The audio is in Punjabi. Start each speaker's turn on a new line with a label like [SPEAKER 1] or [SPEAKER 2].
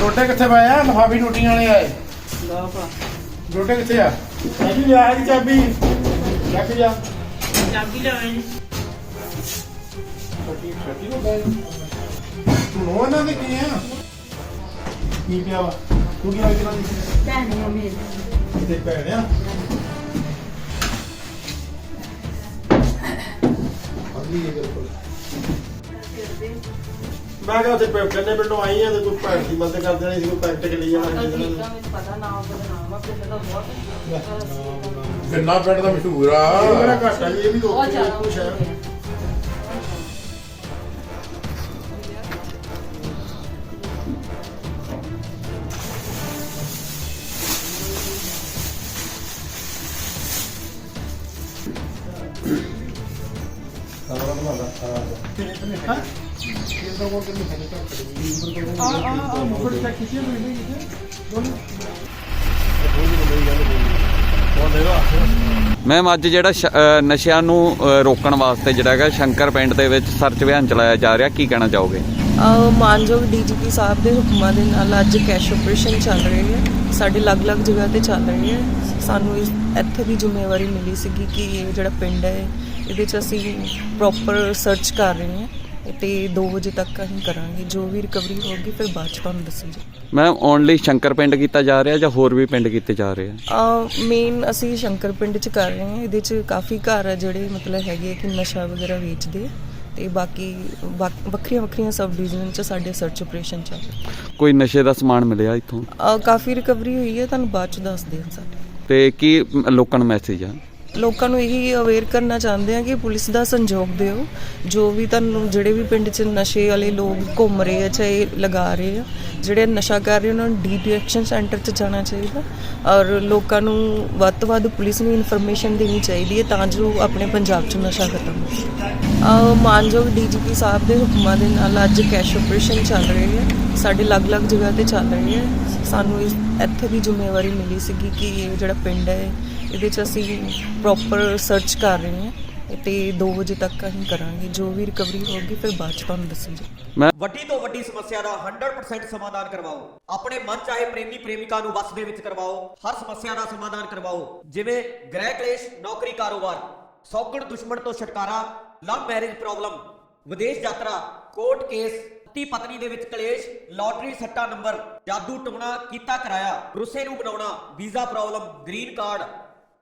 [SPEAKER 1] ਟੋਟੇ ਕਿੱਥੇ ਪਏ ਆ? ਲਫਾਫੀ ਟੋਟੀਆਂ ਵਾਲੇ ਆਏ।
[SPEAKER 2] ਲਾਪਾ
[SPEAKER 1] ਟੋਟੇ ਕਿੱਥੇ ਆ? ਚਾਬੀ ਲਿਆ ਦੀ ਚਾਬੀ। ਲੈ ਕੇ ਜਾ।
[SPEAKER 2] ਚਾਬੀ ਲਾਵੇਂ
[SPEAKER 1] ਛੋਟੀ ਛੋਟੀ ਕੋ ਗਏ ਤੂੰ ਨੋ ਇਹਨਾਂ ਦੇ ਕੀ ਆ? ਕੀ ਪਿਆ ਵਾ? ਤੂੰ ਕੀ ਲੱਗਦਾ ਨਹੀਂ
[SPEAKER 3] ਭੈਣ ਨੂੰ ਮੇਰੀ
[SPEAKER 1] ਤੇ ਭੈਣ ਆ? ਬਿਲਕੁਲ। ਮੈਂ ਕਿਹਾ ਉੱਥੇ ਪ- ਕੰਨੇ ਪਿੰਡੋਂ ਆਈ ਆ ਤੇ ਕੋਈ ਭੈਣ ਦੀ ਮਦਦ ਕਰ ਦੇਣੀ ਸੀ ਕੋਈ ਪੈਂਟ ਚ ਲਈ ਜਾਣਾ ਸੀ ਜਿਹਨਾਂ ਨੇ।
[SPEAKER 3] ਪਤਾ ਨਾਮ ਬਦਨਾਮ ਆ ਪਿੰਡ ਦਾ ਬਹੁਤ
[SPEAKER 1] ਗੰਨਾ ਪਿੰਡ ਦਾ ਮਸ਼ਹੂਰ ਆ। ਇਹ ਕਿਹੜਾ ਘੱਟ ਆ ਜੀ ਇਹ ਵੀ
[SPEAKER 3] ਬਹੁਤ
[SPEAKER 1] ਲੋਕ
[SPEAKER 3] ਜ਼ਿਆਦਾ
[SPEAKER 1] ਕੁਛ ਹੈ ਸਾਰਾ ਬਣਾਦਾ ਸਾਰਾ ਹਾਂ ਇਹਦਾ ਕੋਲ ਕਿੰਨੀ ਹੈ ਤਾਂ ਆ ਆ ਆ ਮੁਕੜ ਤੱਕ ਖਿੱਚੀ ਹੋਈ ਨਹੀਂ ਦੋਨੋਂ
[SPEAKER 4] ਮੈਮ ਅੱਜ ਜਿਹੜਾ ਨਸ਼ਿਆਂ ਨੂੰ ਰੋਕਣ ਵਾਸਤੇ ਜਿਹੜਾ ਹੈਗਾ ਸ਼ੰਕਰ ਪਿੰਡ ਦੇ ਵਿੱਚ ਸਰਚ ਅਭਿਆਨ ਚਲਾਇਆ ਜਾ ਰਿਹਾ, ਕੀ ਕਹਿਣਾ ਚਾਹੋਗੇ?
[SPEAKER 5] ਅਹ ਮਾਨਯੋਗ ਡੀਜੀਪੀ ਸਾਹਿਬ ਦੇ ਹੁਕਮਾਂ ਦੇ ਨਾਲ ਅੱਜ ਕੈਸ਼ ਆਪਰੇਸ਼ਨ ਚੱਲ ਰਹੀ ਹੈ ਸਾਡੇ ਅਲੱਗ-ਅਲੱਗ ਜਗ੍ਹਾ ਤੇ ਚੱਲ ਰਹੀ ਹੈ ਸਾਨੂੰ ਇੱਥੇ ਦੀ ਜ਼ਿੰਮੇਵਾਰੀ ਮਿਲੀ ਸੀਗੀ ਕਿ ਇਹ ਜਿਹੜਾ ਪਿੰਡ ਹੈ ਇਹਦੇ 'ਚ ਅਸੀਂ ਪ੍ਰੋਪਰ ਸਰਚ ਕਰ ਰਹੇ ਹਾਂ ਤੇ 2 ਵਜੇ ਤੱਕ ਅਸੀਂ ਕਰਾਂਗੇ। ਜੋ ਵੀ ਰਿਕਵਰੀ ਹੋਗੀ ਫਿਰ ਬਾਅਦ 'ਚ ਤੁਹਾਨੂੰ ਦੱਸੀ ਜੀ
[SPEAKER 4] ਮੈਮ ਓਨਲੀ ਸ਼ੰਕਰ ਪਿੰਡ ਕੀਤਾ ਜਾ ਰਿਹਾ ਜਾਂ ਹੋਰ ਵੀ ਪਿੰਡ ਕੀਤੇ ਜਾ ਰਹੇ ਆ?
[SPEAKER 5] ਮੇਨ ਅਸੀਂ ਸ਼ੰਕਰ ਪਿੰਡ 'ਚ ਕਰ ਰਹੇ ਹਾਂ। ਇਹਦੇ 'ਚ ਕਾਫੀ ਘਰ ਆ ਜਿਹੜੇ ਮਤਲਬ ਹੈਗੇ ਕਿ ਨਸ਼ਾ ਵਗੈਰਾ ਵੇਚਦੇ ਆ ਤੇ ਬਾਕੀ ਵੱਖਰੀਆਂ ਵੱਖਰੀਆਂ ਸਬ ਡਿਵੀਜ਼ਨ 'ਚ ਸਾਡੇ ਸਰਚ ਆਪਰੇਸ਼ਨ ਚੱਲ
[SPEAKER 4] ਕੋਈ ਨਸ਼ੇ ਦਾ ਸਮਾਨ ਮਿਲਿਆ ਇੱਥੋਂ?
[SPEAKER 5] ਕਾਫੀ ਰਿਕਵਰੀ ਹੋਈ ਹੈ ਤੁਹਾਨੂੰ ਬਾਅਦ ਚ ਦੱਸਦੇ ਹਾਂ ਸਾਡੇ
[SPEAKER 4] ਤੇ ਕੀ ਲੋਕਾਂ ਨੂੰ ਮੈਸੇਜ ਆ?
[SPEAKER 5] ਲੋਕਾਂ ਨੂੰ ਇਹੀ ਅਵੇਅਰ ਕਰਨਾ ਚਾਹੁੰਦੇ ਆ ਕਿ ਪੁਲਿਸ ਦਾ ਸੰਯੋਗ ਦਿਓ। ਜੋ ਵੀ ਤੁਹਾਨੂੰ, ਜਿਹੜੇ ਵੀ ਪਿੰਡ 'ਚ ਨਸ਼ੇ ਵਾਲੇ ਲੋਕ ਘੁੰਮ ਰਹੇ ਆ, ਚਾਹੇ ਲਗਾ ਰਹੇ ਆ, ਜਿਹੜੇ ਨਸ਼ਾ ਕਰ ਰਹੇ ਉਹਨਾਂ ਨੂੰ ਡੀਟੈਕਸ਼ਨ ਸੈਂਟਰ 'ਚ ਜਾਣਾ ਚਾਹੀਦਾ। ਔਰ ਲੋਕਾਂ ਨੂੰ ਵੱਧ ਤੋਂ ਵੱਧ ਪੁਲਿਸ ਨੂੰ ਇਨਫੋਰਮੇਸ਼ਨ ਦੇਣੀ ਚਾਹੀਦੀ ਹੈ ਤਾਂ ਜੋ ਆਪਣੇ ਪੰਜਾਬ 'ਚ ਨਸ਼ਾ ਖਤਮ ਹੋ ਸਕੇ। ਅਹ ਮਾਨਯੋਗ ਡੀਜੀਪੀ ਸਾਹਿਬ ਦੇ ਹੁਕਮਾਂ ਦੇ ਨਾਲ ਅੱਜ ਕੈਸ਼ ਆਪਰੇਸ਼ਨ ਚੱਲ ਰਹੇ ਹੈ ਸਾਡੇ ਅਲੱਗ-ਅਲੱਗ ਜਗ੍ਹਾ ਤੇ ਚੱਲ ਰਹੇ ਹੈ ਸਾਨੂੰ ਇਸ ਇੱਥੇ ਦੀ ਜ਼ਿੰਮੇਵਾਰੀ ਮਿਲੀ ਸੀਗੀ ਕਿ ਇਹ ਜਿਹੜਾ ਪਿੰਡ ਹੈ, ਇਹਦੇ 'ਚ ਅਸੀਂ ਪ੍ਰੋਪਰ ਸਰਚ ਕਰ ਰਹੇ ਹਾਂ ਤੇ 2 ਵਜੇ ਤੱਕ ਅਸੀਂ ਕਰਾਂਗੇ। ਜੋ ਵੀ ਰਿਕਵਰੀ ਹੋਗੀ ਫਿਰ ਬਾਅਦ 'ਚ ਤੁਹਾਨੂੰ ਦੱਸੀ ਜੀ
[SPEAKER 6] ਵੱਡੀ ਤੋਂ ਵੱਡੀ ਸਮੱਸਿਆ ਦਾ 100% ਸਮਾਧਾਨ ਕਰਵਾਓ। ਆਪਣੇ ਮਨ ਚਾਹੇ ਪ੍ਰੇਮੀ ਪ੍ਰੇਮਿਕਾ ਨੂੰ ਵਸ ਦੇ ਵਿੱਚ ਕਰਵਾਓ। ਹਰ ਸਮੱਸਿਆ ਦਾ ਸਮਾਧਾਨ ਕਰਵਾਓ। ਜਿਵੇਂ ਗ੍ਰਹਿ ਕਲੇਸ਼ ਨੌਕਰੀ ਕਾਰੋਬਾਰ ਸੌਗਣ ਦੁਸ਼ਮਣ ਤੋਂ ਛੁਟਕਾਰਾ ਲਵ ਮੈਰਿਜ ਪ੍ਰੋਬਲਮ ਵਿਦੇਸ਼ ਯਾਤਰਾ ਕੋਰਟ ਕੇਸ ਪਤੀ ਪਤਨੀ ਦੇ ਵਿੱਚ ਕਲੇਸ਼ ਲਾਟਰੀ ਸੱਟਾ ਨੰਬਰ ਜਾਦੂ ਟੋਣਾ ਕੀਤਾ ਕਰਾਇਆ ਰੁੱਸੇ ਨੂੰ ਬਣਾਉਣਾ ਵੀਜ਼ਾ ਪ੍ਰੋਬਲਮ ਗ੍ਰੀਨ ਕਾਰਡ